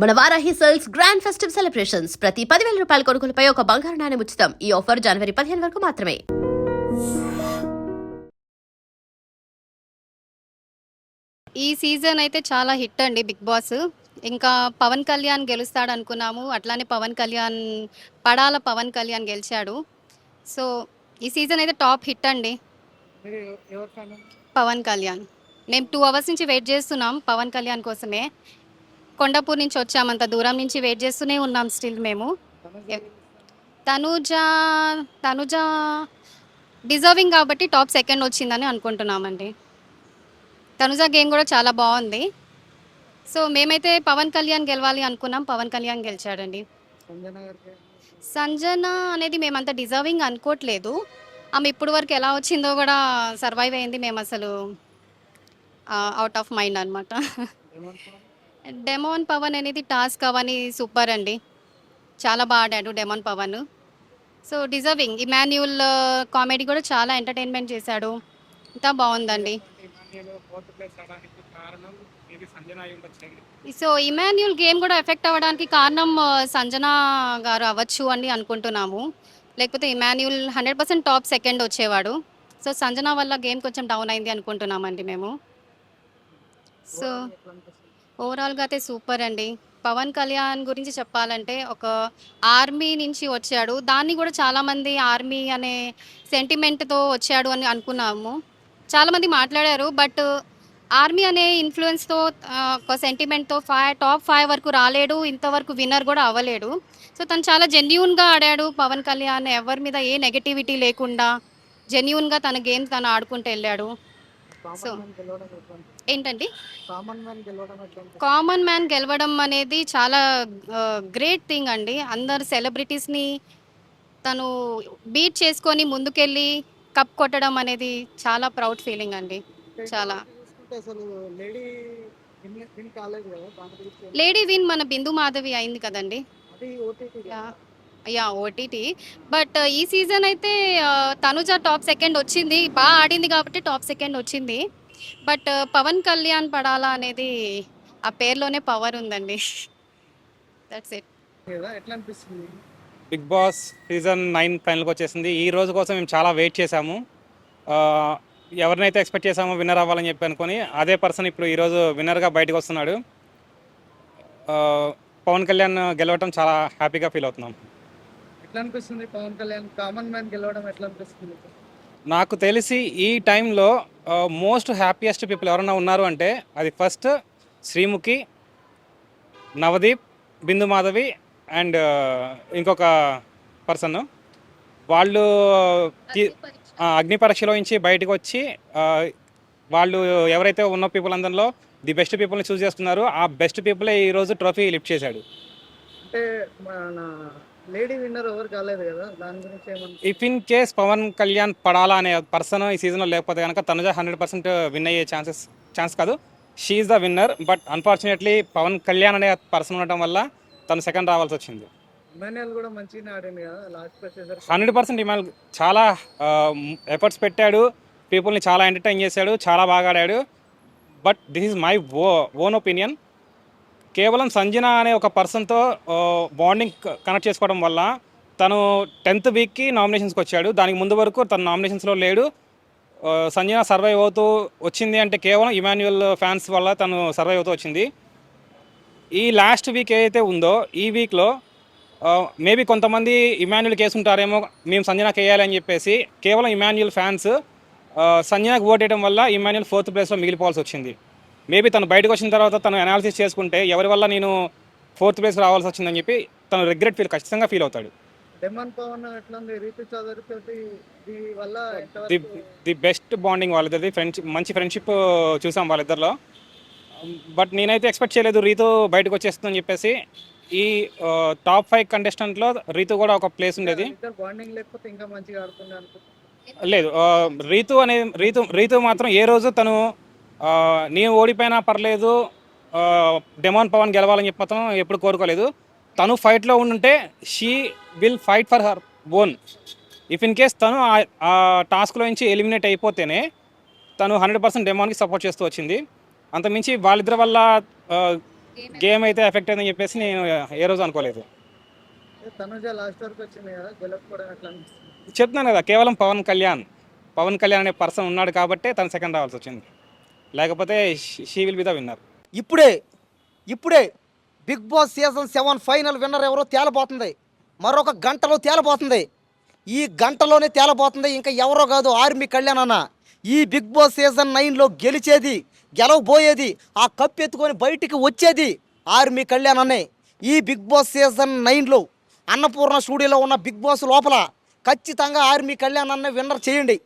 మన Varahi sales grand festive celebrations. ప్రతి పదివేల రూపాయల కొనుగోలుపై ఒక బంగారు నాణెం ఉచితం. ఈ ఆఫర్ జనవరి పదిహేను వరకు మాత్రమే. ఈ సీజన్ అయితే చాలా హిట్ అండి బిగ్ బాస్. ఇంకా పవన్ కళ్యాణ్ గెలుస్తాడు అనుకున్నాము. అట్లానే పవన్ కళ్యాణ్ పడాల పవన్ కళ్యాణ్ గెలిచాడు. సో ఈ సీజన్ అయితే టాప్ హిట్ అండి. పవన్ కళ్యాణ్. మేము టూ అవర్స్ నుంచి వెయిట్ చేస్తున్నాం పవన్ కళ్యాణ్ కోసమే. కొండపూర్ నుంచి వచ్చాము అంత దూరం నుంచి వెయిట్ చేస్తూనే ఉన్నాం స్టిల్ మేము. ఎవ్- తనుజ తనుజ డిజర్వింగ్ కాబట్టి టాప్ సెకండ్ వచ్చిందని అనుకుంటున్నామండి. తనుజ గేమ్ కూడా చాలా బాగుంది. సో మేమైతే పవన్ కళ్యాణ్ గెలవాలి అనుకున్నాం. పవన్ కళ్యాణ్ గెలిచాడండి. సంజన అనేది మేమంత డిజర్వింగ్ అనుకోవట్లేదు ఆమె ఇప్పుడు వరకు ఎలా వచ్చిందో కూడా సర్వైవ్ అయింది. మేము అసలు అవుట్ ఆఫ్ మైండ్ అనమాట డెమోన్ పవన్ అనేది టాస్క్ అవని సూపర్ అండి. చాలా బాగా ఆడాడు demon Pawan. So deserving. Emmanuel comedy కూడా చాలా ఎంటర్టైన్మెంట్ చేశాడు. ఇంత బాగుందండి. సో ఇమాన్యుల్ గేమ్ కూడా ఎఫెక్ట్ అవ్వడానికి కారణం సంజనా సంజన గారు అవ్వచ్చు అని అనుకుంటున్నాము. లేకపోతే Emmanuel hundred percent top second వచ్చేవాడు. సో సంజన వల్ల గేమ్ కొంచెం డౌన్ అయింది అనుకుంటున్నామండి మేము. సో ఓవరాల్గా అయితే సూపర్ అండి. పవన్ కళ్యాణ్ గురించి చెప్పాలంటే ఒక ఆర్మీ నుంచి వచ్చాడు. దాన్ని కూడా చాలామంది ఆర్మీ అనే సెంటిమెంట్తో వచ్చాడు అని అనుకున్నాము. చాలామంది మాట్లాడారు బట్ ఆర్మీ అనే ఇన్ఫ్లుయెన్స్తో ఒక సెంటిమెంట్తో ఫైవ్ టాప్ ఫైవ్ వరకు రాలేడు. ఇంతవరకు విన్నర్ కూడా అవ్వలేడు. సో తను చాలా జెన్యున్గా ఆడాడు. పవన్ కళ్యాణ్ ఎవరి మీద ఏ నెగటివిటీ లేకుండా జెన్యున్గా తన గేమ్ తను ఆడుకుంటూ వెళ్ళాడు. So- ఏంటండి? కామన్ మ్యాన్ గెలవడం అనేది చాలా గ్రేట్ థింగ్ అండి. అందరు సెలబ్రిటీస్ని తను బీట్ చేసుకొని ముందుకెళ్ళి కప్ కొట్టడం అనేది చాలా ప్రౌడ్ ఫీలింగ్ అండి. చాలా. లేడీ విన్ మన బిందు మాధవి అయింది కదండి. యా ఓటీటీ బట్ ఈ సీజన్ అయితే తనుజ టాప్ సెకండ్ వచ్చింది. బాగా ఆడింది కాబట్టి టాప్ సెకండ్ వచ్చింది. బట్ పవన్ కళ్యాణ్ పడాలా అనేది ఆ పేరులోనే పవర్ ఉందండి. దట్స్ ఇట్ కదా ఎట్లా అనిపిస్తుంది? బిగ్ బాస్ సీజన్ నైన్ ఫైనల్కి వచ్చేసింది. ఈ రోజు కోసం మేము చాలా వెయిట్ చేశాము. ఆ, ఎవరినైతే ఎక్స్పెక్ట్ చేసామో విన్నర్ అవ్వాలని చెప్పి అనుకొని అదే పర్సన్ ఇప్పుడు ఈరోజు విన్నర్గా బయటకు వస్తున్నాడు. ఆ, పవన్ కళ్యాణ్ గెలవటం చాలా హ్యాపీగా ఫీల్ అవుతున్నాం. ఎట్లా అనిపిస్తుంది పవన్ కళ్యాణ్? కామన్ మ్యాన్ గెలవడం ఎట్లా అనిపిస్తుంది? నాకు తెలిసి ఈ టైంలో మోస్ట్ హ్యాపీయెస్ట్ పీపుల్ ఎవరైనా ఉన్నారు అంటే అది ఫస్ట్ శ్రీముఖి నవదీప్ బిందు మాధవి అండ్ ఇంకొక పర్సన్ వాళ్ళు అగ్ని పరీక్షలో. నుంచి బయటకు వచ్చి వాళ్ళు ఎవరైతే ఉన్న పీపుల్ అందరిలో ది బెస్ట్ పీపుల్ని చూస్ చేసుకున్నారు ఆ బెస్ట్ పీపులే ఈరోజు ట్రోఫీ లిఫ్ట్ చేశాడు. అంటే మన లేడీ విన్నర్ ఎవరు కాలేదు కదా దాని గురించి ఏమన్నా if in case Pawan Kalyan పడాలా అనే పర్సన్ ఈ సీజన్లో లేకపోతే కనుక తనుజ హండ్రెడ్ పర్సెంట్ విన్ అయ్యే ఛాన్సెస్ ఛాన్స్ కాదు. She the winner but unfortunately Pawan Kalyan అనే పర్సన్ ఉండటం వల్ల తను సెకండ్ రావాల్సి వచ్చింది. ఇమాన్యుల్ కూడా మంచిగానే ఆడింది కదా లాస్ట్ వచ్చేసరికి హండ్రెడ్ పర్సెంట్ ఇమాల్ చాలా ఎఫర్ట్స్ పెట్టాడు పీపుల్ని చాలా ఎంటర్టైన్ చేశాడు చాలా బాగా ఆడాడు. But this is my o own opinion కేవలం సంజన అనే ఒక పర్సన్తో బాండింగ్ కనెక్ట్ చేసుకోవడం వల్ల తను టెన్త్ వీక్కి నామినేషన్స్కి వచ్చాడు. దానికి ముందు వరకు తన నామినేషన్స్లో లేడు. సంజన సర్వైవ్ అవుతూ వచ్చింది అంటే కేవలం ఇమాన్యువల్ ఫ్యాన్స్ వల్ల తను సర్వైవ్ అవుతూ వచ్చింది. ఈ లాస్ట్ వీక్ ఏదైతే ఉందో ఈ వీక్లో మేబీ కొంతమంది ఇమాన్యుల్ కేసు ఉంటారేమో మేము సంజనాకి వేయాలి అని చెప్పేసి కేవలం ఇమాన్యుల్ ఫ్యాన్స్ సంజనాకి ఓట్ వేయడం వల్ల ఇమాన్యుల్ ఫోర్త్ ప్లేస్లో మిగిలిపోవాల్సి వచ్చింది. మేబీ తను బయటకు వచ్చిన తర్వాత తను అనాలిసిస్ చేసుకుంటే ఎవరి వల్ల నేను ఫోర్త్ ప్లేస్ రావాల్సి వచ్చిందని చెప్పి తను రిగ్రెట్ ఫీల్ ఖచ్చితంగా ఫీల్ అవుతాడు. ది ది బెస్ట్ బాండింగ్ వాళ్ళిద్దరిది ఫ్రెండ్షిప్ మంచి ఫ్రెండ్షిప్ చూసాం వాళ్ళిద్దరిలో. బట్ నేనైతే ఎక్స్పెక్ట్ చేయలేదు రీతు బయటకు వచ్చేస్తుందని చెప్పేసి. ఈ టాప్ ఫైవ్ కంటెస్టెంట్లో రీతు కూడా ఒక ప్లేస్ ఉండేది. లేదు రీతు అనే రీతు రీతు మాత్రం ఏ రోజు తను నేను ఓడిపోయినా పర్లేదు డెమాన్ పవన్ గెలవాలని చెప్పి మాత్రం ఎప్పుడు కోరుకోలేదు. తను ఫైట్లో ఉండుంటే she will fight for her own if in case తను ఆ- టాస్క్లో నుంచి ఎలిమినేట్ అయిపోతేనే తను హండ్రెడ్ పర్సెంట్ డెమాన్కి సపోర్ట్ చేస్తూ వచ్చింది. అంతమించి వాళ్ళిద్దరి వల్ల గేమ్ అయితే ఎఫెక్ట్ అయిందని చెప్పేసి నేను ఏ రోజు అనుకోలేదు. చెప్తున్నాను కదా కేవలం పవన్ కళ్యాణ్. పవన్ కళ్యాణ్ అనే పర్సన్ ఉన్నాడు కాబట్టి తను సెకండ్ రావాల్సి వచ్చింది. లేకపోతే she will be the winner. ఇప్పుడే ఇప్పుడే Bigg Boss season seven final winner ఎవరో తేలబోతుంది. మరొక గంటలో తేలబోతుంది. ఈ గంటలోనే తేలబోతుంది. ఇంకా ఎవరో కాదు ఆర్మీ కళ్యాణ్ అన్న ఈ బిగ్ బాస్ సీజన్ నైన్లో గెలిచేది గెలవబోయేది ఆ కప్ ఎత్తుకొని బయటికి వచ్చేది ఆర్మీ కళ్యాణ్ అన్నే ఈ బిగ్ బాస్ సీజన్ నైన్లో అన్నపూర్ణ స్టూడియోలో ఉన్న బిగ్ బాస్ లోపల ఖచ్చితంగా ఆర్మీ కళ్యాణ్ అన్న విన్నర్ చేయండి.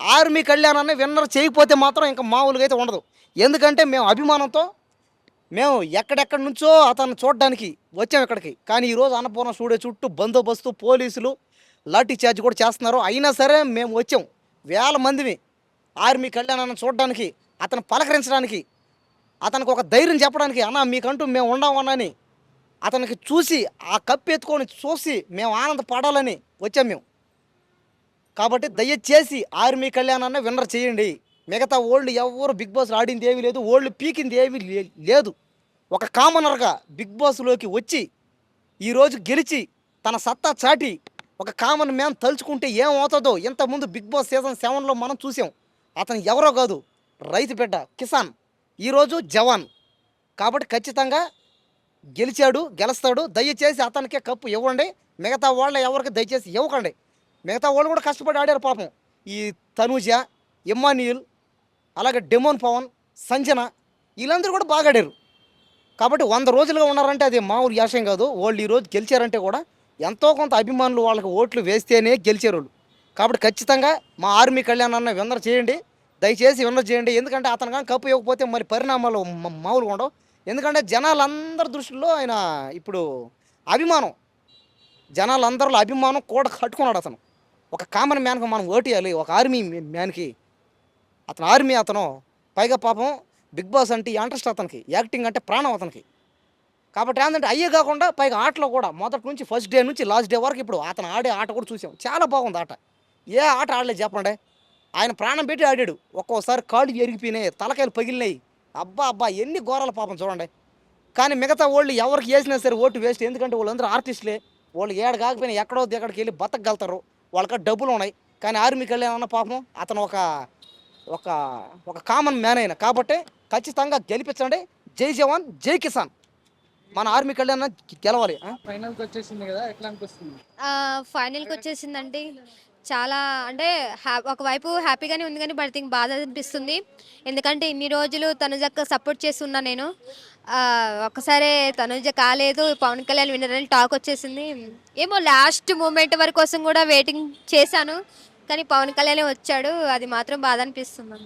ఆర్మీ కళ్యాణాన్ని విన్నర్ చేయకపోతే మాత్రం ఇంకా మామూలుగా అయితే ఉండదు. ఎందుకంటే మేము అభిమానంతో మేము ఎక్కడెక్కడి నుంచో అతను చూడడానికి వచ్చాం ఇక్కడికి. కానీ ఈరోజు అన్నపూర్ణ స్టూడియో చుట్టూ బందోబస్తు పోలీసులు లాఠీ చార్జ్ కూడా చేస్తున్నారు. అయినా సరే మేము వచ్చాం. వేల మందిని ఆర్మీ కళ్యాణాన్ని చూడడానికి అతను పలకరించడానికి అతనికి ఒక ధైర్యం చెప్పడానికి అన్న మీకంటూ మేము ఉన్నామని అతనికి చూసి ఆ కప్పు ఎత్తుకొని చూసి మేము ఆనందపడాలని వచ్చాం మేము. కాబట్టి దయచేసి ఆర్మీ కళ్యాణాన్ని విన్నర్ చేయండి. మిగతా ఓల్డ్ ఎవరు బిగ్ బాస్ ఆడింది ఏమీ లేదు ఓల్డ్ పీకింది ఏమీ లే- లేదు. ఒక కామనర్గా బిగ్ బాస్లోకి వచ్చి ఈరోజు గెలిచి తన సత్తా చాటి ఒక కామన్ మ్యాన్ తలుచుకుంటే ఏమవుతుందో ఇంతకుముందు బిగ్ బాస్ సీజన్ సెవెన్లో మనం చూసాం. అతను ఎవరో కాదు రైతు బిడ్డ కిసాన్ ఈరోజు జవాన్. కాబట్టి ఖచ్చితంగా గెలిచాడు గెలుస్తాడు. దయచేసి అతనికే కప్పు ఇవ్వండి. మిగతా వాళ్ళ ఎవరికి దయచేసి ఇవ్వకండి. మిగతా వాళ్ళు కూడా కష్టపడి ఆడారు పాపం. ఈ తనూజ ఇమ్మానియుల్ అలాగే డెమోన్ పవన్ సంజన వీళ్ళందరూ కూడా బాగా ఆడారు. కాబట్టి వంద రోజులుగా ఉన్నారంటే అది మామూలు యాశం కాదు. వాళ్ళు ఈరోజు గెలిచారంటే కూడా ఎంతో కొంత అభిమానులు వాళ్ళకి ఓట్లు వేస్తేనే గెలిచారు వాళ్ళు. కాబట్టి ఖచ్చితంగా మా ఆర్మీ కళ్యాణ్ అన్న విన్నర్ చేయండి. దయచేసి విన్నర్ చేయండి. ఎందుకంటే అతను కానీ కప్పు ఇవ్వకపోతే మరి పరిణామాలు మామూలుగా ఉండవు. ఎందుకంటే జనాలందరి దృష్టిలో ఆయన ఇప్పుడు అభిమానం. జనాలందరిలో అభిమానం కూడా కట్టుకున్నాడు అతను. ఒక కామన్ మ్యాన్కి మనం ఓటేయాలి ఒక ఆర్మీ మ్యాన్కి. అతను ఆర్మీ అతను పైగా పాపం బిగ్ బాస్ అంటే ఇంట్రెస్ట్ అతనికి యాక్టింగ్ అంటే ప్రాణం అతనికి. కాబట్టి ఏంటంటే అయ్యే కాకుండా పైగా ఆటలో కూడా మొదటి నుంచి ఫస్ట్ డే నుంచి లాస్ట్ డే వరకు ఇప్పుడు అతను ఆడే ఆట కూడా చూసాం. చాలా బాగుంది ఆట. ఏ ఆట ఆడలేదు చెప్పండి. ఆయన ప్రాణం పెట్టి ఆడాడు. ఒక్కోసారి కాళ్ళు ఎరిగిపోయినాయి తలకాయలు పగిలినాయి. అబ్బా అబ్బా ఎన్ని ఘోరాలు పాపం చూడండి. కానీ మిగతా వాళ్ళు ఎవరికి వేసినా సరే ఓటు వేస్ట్. ఎందుకంటే వాళ్ళందరూ ఆర్టిస్టులే. వాళ్ళు ఏడ కాకపోయినా ఎక్కడో దిగడికి వెళ్ళి బతకగలుగుతారు. వాళ్ళకి డబ్బులు ఉన్నాయి. కానీ ఆర్మీకి వెళ్ళి ఏమన్నా పాపం అతను ఒక ఒక ఒక కామన్ మ్యాన్ అయిన. కాబట్టి ఖచ్చితంగా గెలిపించండి. జై జవాన్ జై కిసాన్. మన ఆర్మీ కళ్యాణ్ గెలవాలి. ఆ? ఫైనల్కి వచ్చేసింది కదా ఎట్లా అనిపిస్తుంది? ఫైనల్కి వచ్చేసిందండి. చాలా అంటే హ్యా ఒకవైపు హ్యాపీగానే ఉంది కానీ బట్ థింక్ బాధ అనిపిస్తుంది. ఎందుకంటే ఇన్ని రోజులు తనుజక్క సపోర్ట్ చేస్తున్నా నేను. ఒక్కసారే తనుజ కాలేదు పవన్ కళ్యాణ్ విన్నర్ అని టాక్ వచ్చేసింది. ఏమో లాస్ట్ మూమెంట్ వరకు కోసం కూడా వెయిటింగ్ చేశాను కానీ పవన్ కళ్యాణ్ వచ్చాడు అది మాత్రం బాధ అనిపిస్తుంది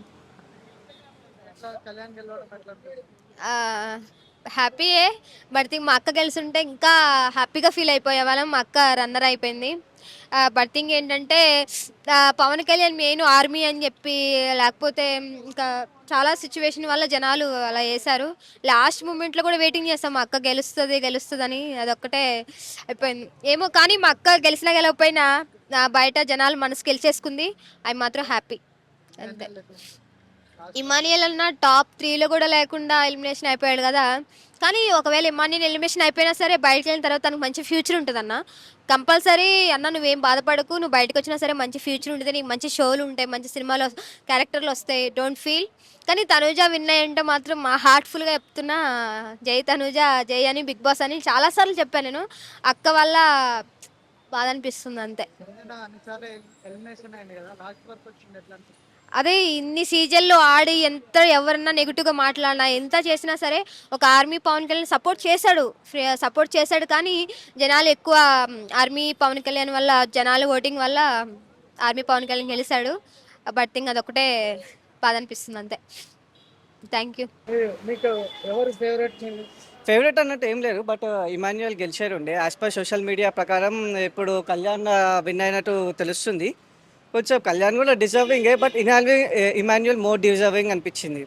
హ్యాపీయే బట్ మా అక్క గెలుస్తుంటే ఇంకా హ్యాపీగా ఫీల్ అయిపోయే వాళ్ళం మా అక్క రన్నర్ అయిపోయింది. బట్ థింగ్ ఏంటంటే పవన్ కళ్యాణ్ మెయిన్ ఆర్మీ అని చెప్పి లేకపోతే ఇంకా చాలా సిచ్యువేషన్ వల్ల జనాలు అలా వేశారు లాస్ట్ మూమెంట్లో కూడా వెయిటింగ్ చేస్తాం. మా అక్క గెలుస్తుంది గెలుస్తుందని అదొక్కటే అయిపోయింది. ఏమో కానీ మా అక్క గెలిచినా గెలవపోయినా బయట జనాలు మనసు గెలిచేసుకుంది. అవి మాత్రం హ్యాపీ అంతే. ఇమానియల్ అన్న టాప్ త్రీలో కూడా లేకుండా ఎలిమినేషన్ అయిపోయాడు కదా. కానీ ఒకవేళ ఇమానియల్ ఎలిమినేషన్ అయిపోయినా సరే బయటకు వెళ్ళిన తర్వాత తనకు మంచి ఫ్యూచర్ ఉంటుందన్న. కంపల్సరీ అన్న నువ్వేం బాధపడకు. నువ్వు బయటకు వచ్చినా సరే మంచి ఫ్యూచర్ ఉంటుంది. నీకు మంచి షోలు ఉంటాయి. మంచి సినిమాలు క్యారెక్టర్లు వస్తాయి. Don't feel. కానీ తనూజ విన్ అయ్యంటే మాత్రం మా హార్ట్ఫుల్గా చెప్తున్నా జై తనూజ జై అని బిగ్ బాస్ అని చాలాసార్లు చెప్పాను నేను. అక్క వల్ల బాధ అనిపిస్తుంది అంతే. అదే ఇన్ని సీజన్లో ఆడి ఎంత ఎవరన్నా నెగిటివ్గా మాట్లాడినా ఎంత చేసినా సరే ఒక ఆర్మీ పవన్ కళ్యాణ్ సపోర్ట్ చేశాడు. సపోర్ట్ చేశాడు కానీ జనాలు ఎక్కువ ఆర్మీ పవన్ కళ్యాణ్ వల్ల జనాలు ఓటింగ్ వల్ల ఆర్మీ పవన్ కళ్యాణ్ గెలిచాడు బట్ థింగ్ అదొకటే బాధ అనిపిస్తుంది అంతే. Thank you. మీ- మీకు ఎవరు ఫేవరెట్ ఫేవరెట్ అన్నట్టు ఏం లేదు. బట్ ఇమాన్యుయల్ గెలిచారు ఉండే. యాజ్ పర్ సోషల్ మీడియా ప్రకారం ఇప్పుడు కళ్యాణ్ విన్ అయినట్టు తెలుస్తుంది. కొంచెం కళ్యాణ్ కూడా డిజర్వింగే but Emmanuel Emmanuel more deserving అనిపించింది.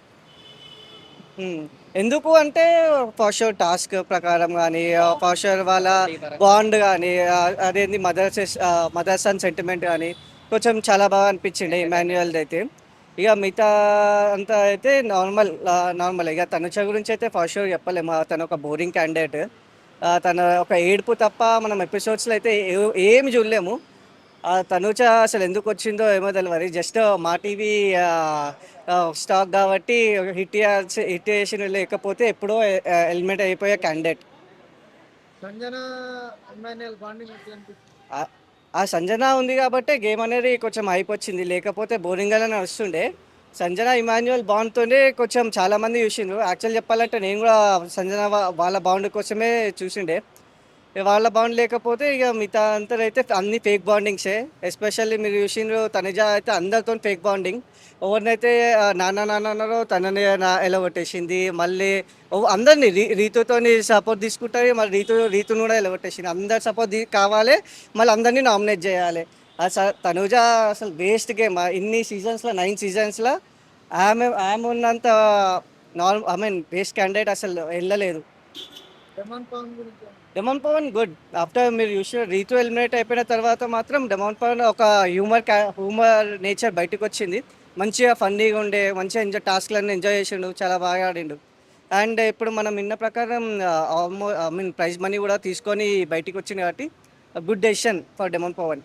Hmm. ఎందుకు అంటే ఫాషర్ టాస్క్ ప్రకారం కానీ ఫాషర్ వాళ్ళ బాండ్ కానీ అదేంది మదర్ మదర్ సన్ సెంటిమెంట్ కానీ కొంచెం చాలా బాగా అనిపించింది ఇమాన్యుయల్ అయితే. ఇక మిగతా అంతా అయితే నార్మల్ నార్మల్ ఇక తనుజ గురించి అయితే ఫస్ట్ షూర్ చెప్పలేము. తను ఒక బోరింగ్ క్యాండిడేట్ తన ఒక ఏడుపు తప్ప మనం ఎపిసోడ్స్లో అయితే ఏ- ఏమి చూడలేము. తనుజ అసలు ఎందుకు వచ్చిందో ఏమో తెలియదు జస్ట్ మా టీవీ స్టాక్ కాబట్టి హిట్ చేయాల్సి హిట్ చేసిన లేకపోతే ఎప్పుడో ఎలిమినేట్ అయిపోయే క్యాండిడేట్ ఆ సంజన ఉంది కాబట్టి గేమ్ అనేది కొంచెం హైప్ వచ్చింది. లేకపోతే బోరింగ్గానే వస్తుండే సంజన ఇమాన్యువల్ బాండ్తోనే కొంచెం చాలా మంది చూసిండ్రు. యాక్చువల్ చెప్పాలంటే నేను కూడా సంజన వాళ్ళ బాండ్ కోసమే చూసిండే. వాళ్ళ బాండ్ లేకపోతే ఇక మిగతా అంతా అయితే అన్ని ఫేక్ బాండింగ్సే ఎస్పెషల్లీ మీరు చూసిండ్రు తనుజ అయితే అందరితో ఫేక్ బాండింగ్ ఎవరినైతే నాన్న నాన్నన్నారో తనని ఎలా కొట్టేసింది మళ్ళీ అందరినీ రీ రీతుతోని సపోర్ట్ తీసుకుంటారు మళ్ళీ రీతు రీతును కూడా ఎలా కొట్టేసింది. అందరు సపోర్ట్ కావాలి మళ్ళీ అందరినీ నామినేట్ చేయాలి. అసలు తనుజ అసలు బేస్ట్ గేమ్ ఇన్ని సీజన్స్లో నైన్ సీజన్స్లో ఆమె ఆమె ఉన్నంత normal I mean best candidate అసలు వెళ్ళలేదు. Demon Pawan good. ఆఫ్టర్ మీరు చూసిన రీతు ఎలిమినేట్ అయిపోయిన తర్వాత మాత్రం డెమాన్ పవన్ ఒక హ్యూమర్ హ్యూమర్ నేచర్ బయటకు వచ్చింది. మంచిగా ఫన్నీగా ఉండే మంచిగా ఎంజాయ్ టాస్క్లన్నీ ఎంజాయ్ చేసిండు చాలా బాగా ఆడిండు. అండ్ ఇప్పుడు మనం విన్న ప్రకారం almo I mean prize money కూడా తీసుకొని బయటికి వచ్చింది కాబట్టి good decision for demon Pawan.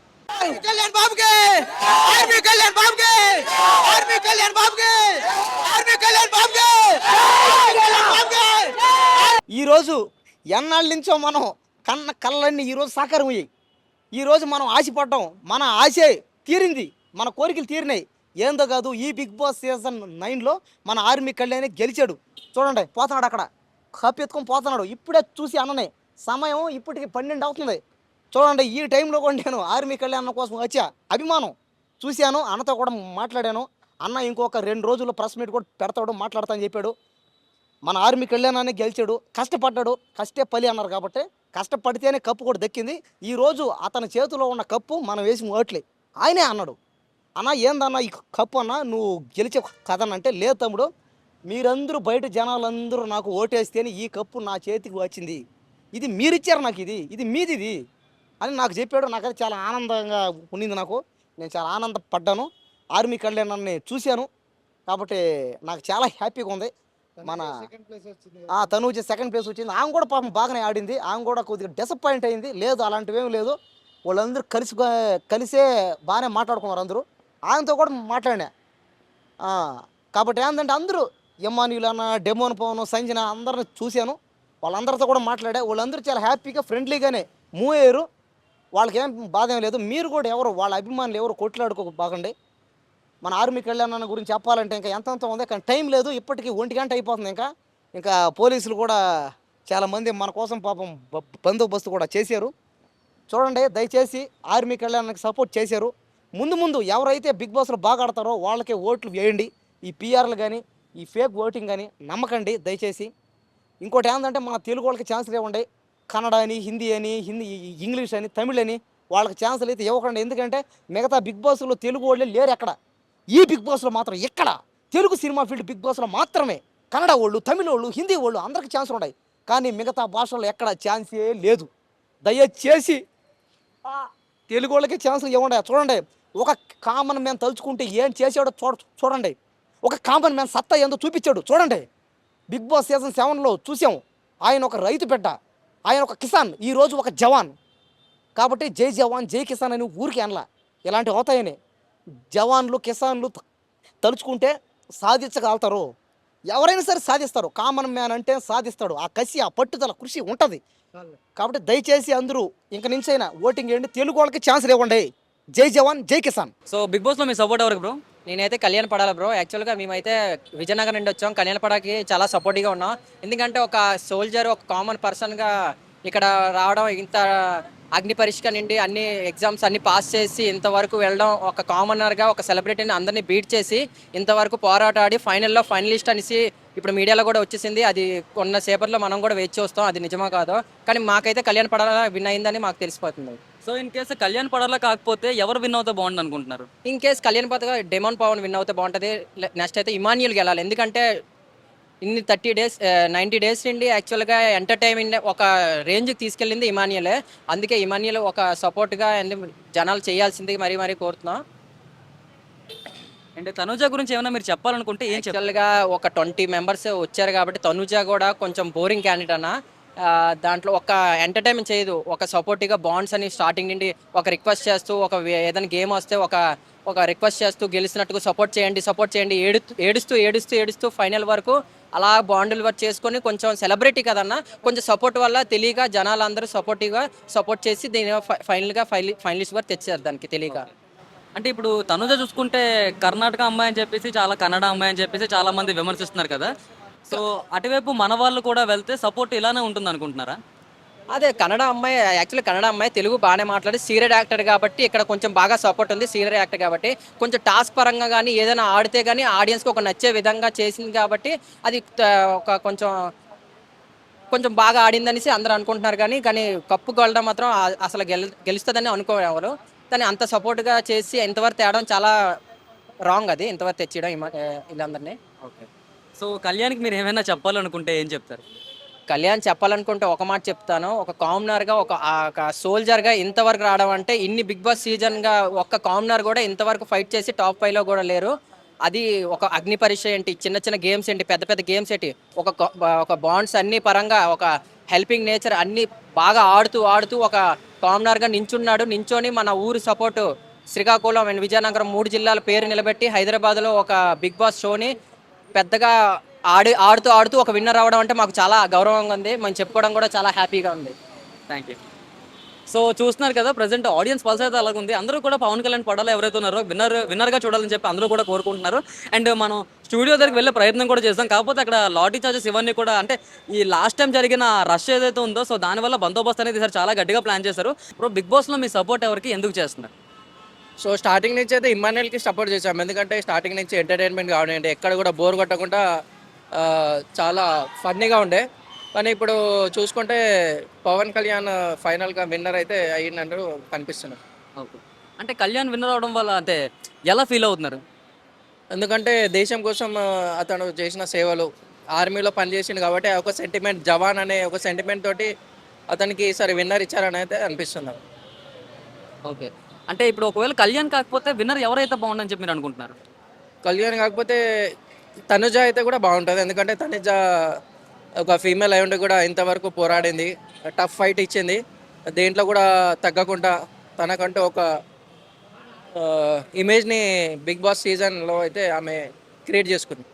Kalyan బాబుకి! ఆర్మీ కళ్యాణ్ బాబుకి! ఆర్మీ కళ్యాణ్ బాబుకి! ఆర్మీ కళ్యాణ్ బాబుకి! ఆర్మీ కళ్యాణ్ బాబుకి! ఈ రోజు ఎన్నాళ్ళ నుంచో మనం కన్న కళ్ళన్నీ ఈరోజు సాకారం అయ్యాయి. ఈరోజు మనం ఆశపడ్డాం. మన ఆశే తీరింది. మన కోరికలు తీరినాయి. ఏందో కాదు ఈ బిగ్ బాస్ సీజన్ నైన్లో మన ఆర్మీ కళ్యాణ్ గెలిచాడు. చూడండి పోతున్నాడు అక్కడ. కప్పెత్తుకొని పోతున్నాడు. ఇప్పుడే చూసి అన్ననే సమయం ఇప్పటికి పన్నెండు అవుతుంది. చూడండి ఈ టైంలో కూడా నేను ఆర్మీ కళ్యాణ్ కోసం వచ్చా. అభిమానం. చూశాను అన్నతో కూడా మాట్లాడాను. అన్న ఇంకొక రెండు రోజుల్లో ప్రెస్ మీట్ కూడా పెడతాడు మాట్లాడతా అని చెప్పాడు. మన ఆర్మీ కళ్యాణాన్ని గెలిచాడు కష్టపడ్డాడు కష్టే పలి అన్నారు కాబట్టి కష్టపడితేనే కప్పు కూడా దక్కింది. ఈరోజు అతని చేతిలో ఉన్న కప్పు మనం వేసి ఓట్లే. ఆయనే అన్నాడు. అన్న ఏందన్నా ఈ కప్పు అన్న? నువ్వు గెలిచే కథనంటే లేదు తమ్ముడు మీరందరూ బయట జనాలందరూ నాకు ఓటేస్తేనే ఈ కప్పు నా చేతికి వచ్చింది. ఇది మీరిచ్చారు నాకు ఇది ఇది మీది ఇది అని నాకు చెప్పాడు. నాకైతే చాలా ఆనందంగా ఉండింది నాకు. నేను చాలా ఆనందపడ్డాను. ఆర్మీ కళ్యాణాన్ని చూశాను. కాబట్టి నాకు చాలా హ్యాపీగా ఉంది. మన సెకండ్ ప్లేస్ వచ్చింది ఆ తనూజ సెకండ్ ప్లేస్ వచ్చింది. ఆమె కూడా పాపం బాగానే ఆడింది. ఆమె కూడా కొద్దిగా డిసప్పాయింట్ అయింది. లేదు అలాంటివి ఏం లేదు. వాళ్ళందరూ కలిసి కలిసే బాగానే మాట్లాడుకున్నారు అందరూ. ఆమెతో కూడా మాట్లాడినా. కాబట్టి ఏంటంటే అందరూ ఎమ్మానీలు అన్న డెమోన్ పవన్ సంజన అందరిని చూశాను. వాళ్ళందరితో కూడా మాట్లాడా. వాళ్ళందరూ చాలా హ్యాపీగా ఫ్రెండ్లీగానే మూవ్ అయ్యారు. వాళ్ళకి ఏం బాధ ఏం లేదు. మీరు కూడా ఎవరు వాళ్ళ అభిమానులు ఎవరు కొట్లాడుకోక బాగండి. మన ఆర్మీ కళ్యాణ్ గురించి చెప్పాలంటే ఇంకా ఎంతంత ఉంది కానీ టైం లేదు. ఇప్పటికీ ఒంటి గంట అయిపోతుంది ఇంకా. ఇంకా పోలీసులు కూడా చాలామంది మన కోసం పాపం బందోబస్తు కూడా చేశారు. చూడండి దయచేసి ఆర్మీ కళ్యాణానికి సపోర్ట్ చేశారు. ముందు ముందు ఎవరైతే బిగ్ బాస్లో బాగా ఆడతారో వాళ్ళకే ఓట్లు వేయండి. ఈ పీఆర్లు కానీ ఈ ఫేక్ ఓటింగ్ కానీ నమ్మకండి దయచేసి. ఇంకోటి ఏంటంటే మన తెలుగు వాళ్ళకి ఛాన్సులు ఇవ్వండి కన్నడ అని హిందీ అని హిందీ ఇంగ్లీష్ అని తమిళ్ అని వాళ్ళకి ఛాన్సులు అయితే ఇవ్వకండి. ఎందుకంటే మిగతా బిగ్ బాస్లో తెలుగు వాళ్ళే లేరు ఎక్కడ. ఈ బిగ్ బాస్లో మాత్రం ఎక్కడ? తెలుగు సినిమా ఫీల్డ్ బిగ్ బాస్లో మాత్రమే. కన్నడ వాళ్ళు తమిళ వాళ్ళు హిందీ వాళ్ళు అందరికి ఛాన్స్ ఉన్నాయి. కానీ మిగతా భాషల్లో ఎక్కడ ఛాన్సే లేదు. దయచేసి తెలుగు వాళ్ళకి ఛాన్సులు ఇవ్వండి. చూడండి ఒక కామన్ మ్యాన్ తలుచుకుంటే ఏం చేసాడో చూడ చూడండి. ఒక కామన్ మ్యాన్ సత్తా ఏందో చూపించాడు. చూడండి బిగ్ బాస్ సీజన్ సెవెన్లో చూసాం ఆయన ఒక రైతు బిడ్డ ఆయన ఒక కిసాన్ ఈరోజు ఒక జవాన్. కాబట్టి జై జవాన్ జై కిసాన్ అని ఊరికి అనలా. ఇలాంటివి అవుతాయని. జవాన్లు కిసాన్లు తలుచుకుంటే సాధించగలుగుతారు. ఎవరైనా సరే సాధిస్తారు. కామన్ మ్యాన్ అంటే సాధిస్తాడు. ఆ కసి ఆ పట్టుదల కృషి ఉంటుంది. కాబట్టి దయచేసి అందరూ ఇంక నుంచైనా ఓటింగ్ చేయండి. తెలుగు వాళ్ళకి ఛాన్సులు ఇవ్వండి. జై జవాన్ జై కిసాన్. సో బిగ్ బాస్లో మీ సపోర్ట్ ఎవరికి బ్రో? నేనైతే కళ్యాణ్ పడాలి బ్రో. యాక్చువల్గా మేమైతే విజయనగరం నుండి వచ్చాం. కళ్యాణ్ పడాకి చాలా సపోర్టివ్గా ఉన్నాం. ఎందుకంటే ఒక సోల్జర్ ఒక కామన్ పర్సన్గా ఇక్కడ రావడం ఇంత అగ్ని పరీక్ష నుండి అన్ని ఎగ్జామ్స్ అన్ని పాస్ చేసి ఇంతవరకు వెళ్ళడం ఒక కామనర్గా ఒక సెలబ్రిటీని అందరినీ బీట్ చేసి ఇంతవరకు పోరాటాడి ఫైనల్లో ఫైనలిస్ట్ అనేసి ఇప్పుడు మీడియాలో కూడా వచ్చేసింది. అది కొన్న సేపట్లో మనం కూడా వేచి చూస్తాం. అది నిజమా కాదో. కానీ మాకైతే కళ్యాణ్ పడాల విన్ అయిందని మాకు తెలిసిపోతుంది. సో ఇన్ కేసు కళ్యాణ్ పడాలా కాకపోతే ఎవరు విన్ అవుతే బాగుంది అనుకుంటున్నారు? ఇన్ కేస్ కళ్యాణ్ పథక డెమోన్ పవన్ విన్ అవుతే బాగుంటుంది. నెక్స్ట్ అయితే ఇమాన్యుల్ గెలాలి. ఎందుకంటే ఇన్ని థర్టీ డేస్ నైంటీ డేస్ నుండి యాక్చువల్గా ఎంటర్టైన్మెంట్ ఒక రేంజ్కి తీసుకెళ్ళింది ఇమాన్యులే అందుకే ఇమాన్యుల్ ఒక సపోర్ట్గా జనాలు చేయాల్సింది మరీ మరీ కోరుతున్నాం. అంటే తనుజ గురించి ఏమైనా మీరు చెప్పాలనుకుంటే ఏం యాక్చువల్గా ఒక ట్వంటీ మెంబర్స్ వచ్చారు కాబట్టి తనుజ కూడా కొంచెం బోరింగ్ క్యాండిడేట్ అన్న. దాంట్లో ఒక ఎంటర్టైన్మెంట్ చేయదు. ఒక సపోర్టివ్గా బాండ్స్ అని స్టార్టింగ్ నుండి ఒక రిక్వెస్ట్ చేస్తూ ఒక ఏదైనా గేమ్ వస్తే ఒక ఒక రిక్వెస్ట్ చేస్తూ గెలిచినట్టుగా సపోర్ట్ చేయండి సపోర్ట్ చేయండి. ఏడు ఏడుస్తూ ఏడుస్తూ ఏడుస్తూ ఫైనల్ వరకు అలా బాండ్లు వర్క్ చేసుకొని కొంచెం సెలబ్రిటీ కదన్న కొంచెం సపోర్ట్ వల్ల తెలియక జనాలందరూ సపోర్టివ్గా సపోర్ట్ చేసి దీని ఫైనల్గా ఫైనల్ ఫైనలిస్ట్ వరకు తెచ్చారు దానికి తెలియక. అంటే ఇప్పుడు తనుజ చూసుకుంటే కర్ణాటక అమ్మాయి అని చెప్పేసి చాలా కన్నడ అమ్మాయి అని చెప్పేసి చాలా మంది విమర్శిస్తున్నారు కదా. సో అటువైపు మన వాళ్ళు కూడా వెళ్తే సపోర్ట్ ఇలానే ఉంటుంది అనుకుంటున్నారా అదే కన్నడ అమ్మాయి యాక్చువల్లీ కన్నడ అమ్మాయి తెలుగు బాగానే మాట్లాడి సీనియర్ యాక్టర్ కాబట్టి ఇక్కడ కొంచెం బాగా సపోర్ట్ ఉంది సీనియర్ యాక్టర్ కాబట్టి. కొంచెం టాస్క్ పరంగా కానీ ఏదైనా ఆడితే కానీ ఆడియన్స్కి ఒక నచ్చే విధంగా చేసింది కాబట్టి అది ఒక కొంచెం కొంచెం బాగా ఆడిందనేసి అందరూ అనుకుంటున్నారు కానీ కానీ కప్పు గెలడం మాత్రం అసలు గెల గెలుస్తుందని అనుకోరు దాన్ని అంత సపోర్ట్గా చేసి ఇంతవరకు తేవడం చాలా రాంగ్ అది ఇంతవరకు తెచ్చడం వీళ్ళందరినీ. ఓకే. సో కళ్యాణ్కి మీరు ఏమైనా చెప్పాలనుకుంటే ఏం చెప్తారు? కళ్యాణ్ చెప్పాలనుకుంటే ఒక మాట చెప్తాను. ఒక కామ్నర్గా ఒక ఒక సోల్జర్గా ఇంతవరకు రావడం అంటే ఇన్ని బిగ్ బాస్ సీజన్గా ఒక్క కామ్నర్ కూడా ఇంతవరకు ఫైట్ చేసి టాప్ ఫైవ్లో కూడా లేరు. అది ఒక అగ్ని పరీక్ష ఏంటి చిన్న చిన్న గేమ్స్ ఏంటి పెద్ద పెద్ద గేమ్స్ ఏంటి ఒక ఒక బాండ్స్ అన్ని పరంగా ఒక హెల్పింగ్ నేచర్ అన్ని బాగా ఆడుతూ ఆడుతూ ఒక కామ్నర్గా నించున్నాడు. నించొని మన ఊరు సపోర్టు శ్రీకాకుళం అండ్ విజయనగరం మూడు జిల్లాల పేరు నిలబెట్టి హైదరాబాద్లో ఒక బిగ్ బాస్ షోని పెద్దగా ఆడి ఆడుతూ ఆడుతూ ఒక విన్నర్ అవ్వడం అంటే మాకు చాలా గౌరవంగా ఉంది. మేము చెప్పుకోవడం కూడా చాలా హ్యాపీగా ఉంది. థ్యాంక్ యూ సో చూస్తున్నారు కదా ప్రజెంట్ ఆడియన్స్ పల్స్ అయితే అలాగ ఉంది అందరూ కూడా పవన్ కళ్యాణ్ పడాలి ఎవరైతే ఉన్నారో విన్నర్ విన్నర్గా చూడాలని చెప్పి అందరూ కూడా కోరుకుంటున్నారు. అండ్ మనం స్టూడియో దగ్గరికి వెళ్ళే ప్రయత్నం కూడా చేస్తాం కాకపోతే అక్కడ లాటరీ చార్జెస్ ఇవన్నీ కూడా అంటే ఈ లాస్ట్ టైం జరిగిన రష్ ఏదైతే ఉందో సో దానివల్ల బందోబస్తు అనేది ఈసారి చాలా గట్టిగా ప్లాన్ చేశారు. ఇప్పుడు బిగ్ బాస్లో మీ సపోర్ట్ ఎవరికి? ఎందుకు చేస్తున్నారు? సో స్టార్టింగ్ నుంచి అయితే ఇమ్మాన్యుయల్కి సపోర్ట్ చేసాం ఎందుకంటే స్టార్టింగ్ నుంచి ఎంటర్టైన్మెంట్ కావడండి ఎక్కడ కూడా బోర్ కొట్టకుండా చాలా ఫన్నీగా ఉండే. కానీ ఇప్పుడు చూసుకుంటే పవన్ కళ్యాణ్ ఫైనల్గా విన్నర్ అయితే అయ్యిందంటూ కనిపిస్తున్నారు ఓకే. అంటే కళ్యాణ్ విన్నర్ అవడం వల్ల అంటే ఎలా ఫీల్ అవుతున్నారు? ఎందుకంటే దేశం కోసం అతను చేసిన సేవలు ఆర్మీలో పనిచేసిండు కాబట్టి ఒక సెంటిమెంట్ జవాన్ అనే ఒక సెంటిమెంట్ తోటి అతనికి ఈసారి విన్నర్ ఇచ్చారని అయితే అనిపిస్తుంది. ఓకే. అంటే ఇప్పుడు ఒకవేళ కళ్యాణ్ కాకపోతే విన్నర్ ఎవరైతే బాగుండని చెప్పి మీరు అనుకుంటున్నారు? కళ్యాణ్ కాకపోతే తనుజ అయితే కూడా బాగుంటుంది. ఎందుకంటే తనుజ ఒక ఫీమేల్ అయి ఉండి కూడా ఇంతవరకు పోరాడింది. టఫ్ ఫైట్ ఇచ్చింది. దేంట్లో కూడా తగ్గకుండా తనకంటూ ఒక ఇమేజ్ని బిగ్ బాస్ సీజన్లో అయితే ఆమె క్రియేట్ చేసుకుంది.